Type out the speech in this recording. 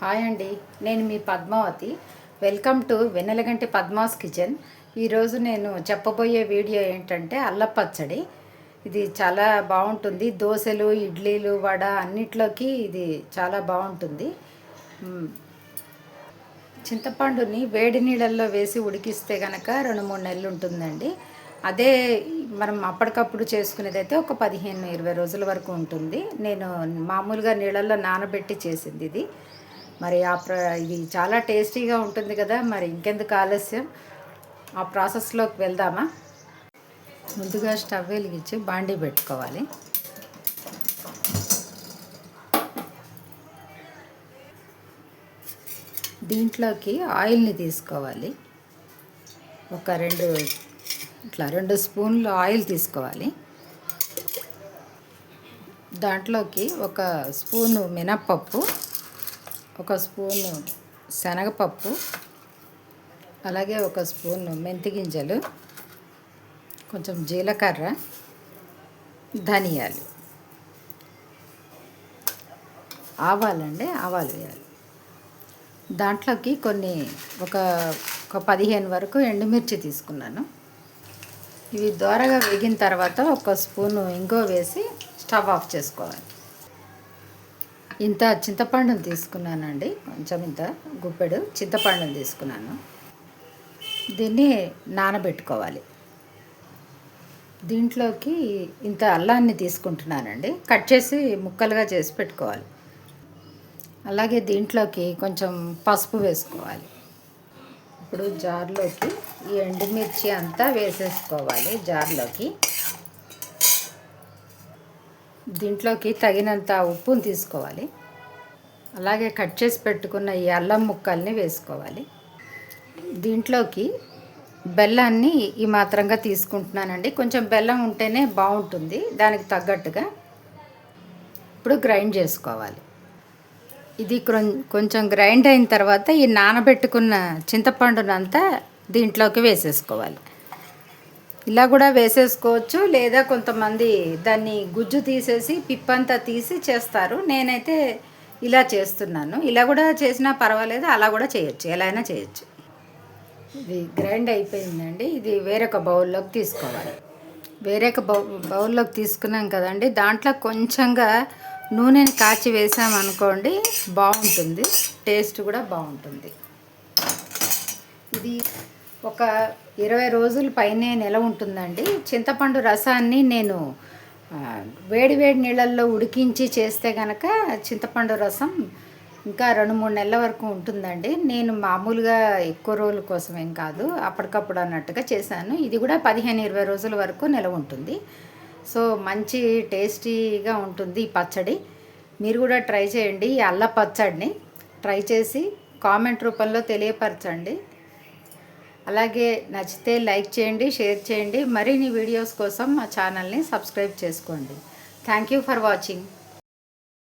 Hi అండి నేను మీ Padmavathi. Welcome to Vennelaganti Padma's kitchen. ఈరోజు నేను చెప్పబోయే వీడియో ఏంటంటే అల్ల పచ్చడి. ఇది చాలా బాగుంటుంది. దోశలు ఇడ్లీలు వడ అన్నిట్లోకి ఇది చాలా బాగుంటుంది. చింతపండుని వేడి నీళ్ళల్లో వేసి ఉడికిస్తే కనుక రెండు మూడు నెలలు ఉంటుందండి. అదే మనం అప్పటికప్పుడు చేసుకునేది అయితే ఒక పదిహేను ఇరవై రోజుల వరకు ఉంటుంది. నేను మామూలుగా నీళ్ళల్లో నానబెట్టి చేసింది ఇది. మరి ఆ ప్ర ఇది చాలా టేస్టీగా ఉంటుంది కదా మరి ఇంకెందుకు ఆలస్యం? ఆ ప్రాసెస్లోకి వెళ్దామా? ముందుగా స్టవ్ వెలిగించి బాండీ పెట్టుకోవాలి. దీంట్లోకి ఆయిల్ని తీసుకోవాలి. ఒక రెండు ఇట్లా రెండు స్పూన్లు ఆయిల్ తీసుకోవాలి. దాంట్లోకి ఒక స్పూను మినప్పప్పు ఒక స్పూను శనగపప్పు అలాగే ఒక స్పూను మెంతి గింజలు కొంచెం జీలకర్ర ధనియాలు. ఆవాలండి ఆవాలు వేయాలి. దాంట్లోకి కొన్ని ఒక ఒక పదిహేను వరకు ఎండుమిర్చి తీసుకున్నాను. ఇవి దోరగా వేగిన తర్వాత ఒక స్పూను ఇంగో వేసి స్టవ్ ఆఫ్ చేసుకోవాలి. ఇంత చింతపండును తీసుకున్నానండి. కొంచెం ఇంత గుప్పెడు చింతపండును తీసుకున్నాను. దీన్ని నానబెట్టుకోవాలి. దీంట్లోకి ఇంత అల్లాన్ని తీసుకుంటున్నానండి. కట్ చేసి ముక్కలుగా చేసి పెట్టుకోవాలి. అలాగే దీంట్లోకి కొంచెం పసుపు వేసుకోవాలి. ఇప్పుడు జార్లోకి ఈ ఎండుమిర్చి అంతా వేసేసుకోవాలి జార్లోకి. దీంట్లోకి తగినంత ఉప్పుని తీసుకోవాలి. అలాగే కట్ చేసి పెట్టుకున్న ఈ అల్లం ముక్కల్ని వేసుకోవాలి. దీంట్లోకి బెల్లాన్ని ఈ మాత్రంగా తీసుకుంటున్నానండి. కొంచెం బెల్లం ఉంటేనే బాగుంటుంది దానికి తగ్గట్టుగా. ఇప్పుడు గ్రైండ్ చేసుకోవాలి. ఇది కొంచెం గ్రైండ్ అయిన తర్వాత ఈ నానబెట్టుకున్న చింతపండునంతా దీంట్లోకి వేసేసుకోవాలి. ఇలా కూడా వేసేసుకోవచ్చు. లేదా కొంతమంది దాన్ని గుజ్జు తీసేసి పిప్పంతా తీసి చేస్తారు. నేనైతే ఇలా చేస్తున్నాను. ఇలా కూడా చేసినా పర్వాలేదు అలా కూడా చేయొచ్చు. ఎలా అయినా చేయొచ్చు. ఇది గ్రైండ్ అయిపోయిందండి. ఇది వేరొక బౌల్లోకి తీసుకోవాలి. వేరొక బౌ బౌల్లోకి తీసుకున్నాం కదండి. దాంట్లో కొంచెంగా నూనెని కాచి వేసామనుకోండి బాగుంటుంది. టేస్ట్ కూడా బాగుంటుంది. ఇది ఒక ఇరవై రోజుల పైనే నెల ఉంటుందండి. చింతపండు రసాన్ని నేను వేడి వేడి నీళ్ళల్లో ఉడికించి చేస్తే కనుక చింతపండు రసం ఇంకా రెండు మూడు నెలల వరకు ఉంటుందండి. నేను మామూలుగా ఎక్కువ రోజుల కోసమేం కాదు అప్పటికప్పుడు అన్నట్టుగా చేశాను. ఇది కూడా పదిహేను ఇరవై రోజుల వరకు నిలవ ఉంటుంది. సో మంచి టేస్టీగా ఉంటుంది ఈ పచ్చడి. మీరు కూడా ట్రై చేయండి ఈ అల్ల పచ్చడిని. ట్రై చేసి కామెంట్ రూపంలో తెలియపరచండి. అలాగే నచ్చితే లైక్ చేయండి షేర్ చేయండి. మరిన్ని వీడియోస్ కోసం మా ఛానల్ని సబ్స్క్రైబ్ చేసుకోండి. Thank you for watching